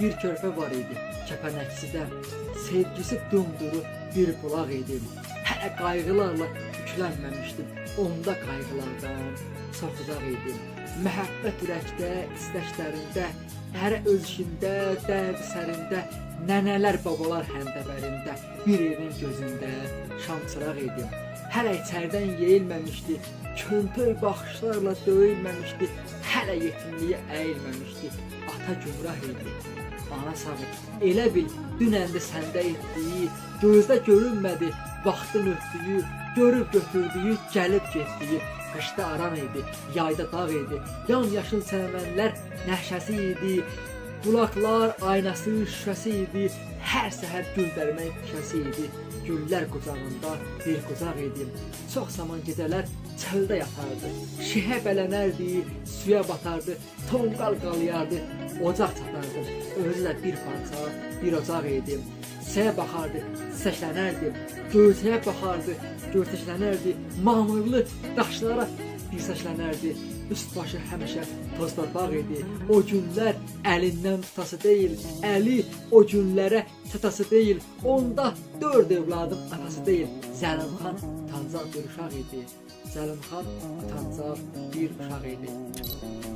bir körpə var idi, kəpənəksidə. Sevgisi dumduru bir bulaq idi. Hələ qayğılarla yüklənməmişdim. Onda qayğılardan çox uzaq idim. Məhəbbət ürəkdə, istəklərində, hər öz işində, dərd sərində, nənələr, babalar həndəvərində, bir evin gözündə şam çıraq idim. Hələ içərdən yeyilməmişdi, köntür baxışlarla döyülməmişdi, hələ yetimliyə əyilməmişdi. Ata gümrah idi. Ana sağ elə bil dünəndə səndə etdiyi, gözdə görünmədi, vaxtın ötdüyü, görüb götürdüyü, gəlib getdiyi, qışda aran idi, yayda dağ idi, yan yaşıl səmənlər nəşəsi idi, bulaqlar aynası, şüşəsi idi, hər səhər gül dərmək şüşəsi idi, güllər bir qucaq idim. Çox zaman gecələr çöldə yatardı, şihə bələnərdi, suya batardı, tonqal qalayardı, ocaq çatardı, özü də bir parça, bir ocaq idim. Səyə baxardı, səslənərdi, gözəyə baxardı, gözləşlənərdi, mamırlı daşlara bir səslənərdi. Üst başı həmişə toz torpaq idi. O günlər əlindən tutası deyil, əli o günlərə çatası deyil. Onda dörd övladım anası deyil. Zəlimxan utancaq bir uşaq idi. Zəlimxan utancaq bir uşaq idi.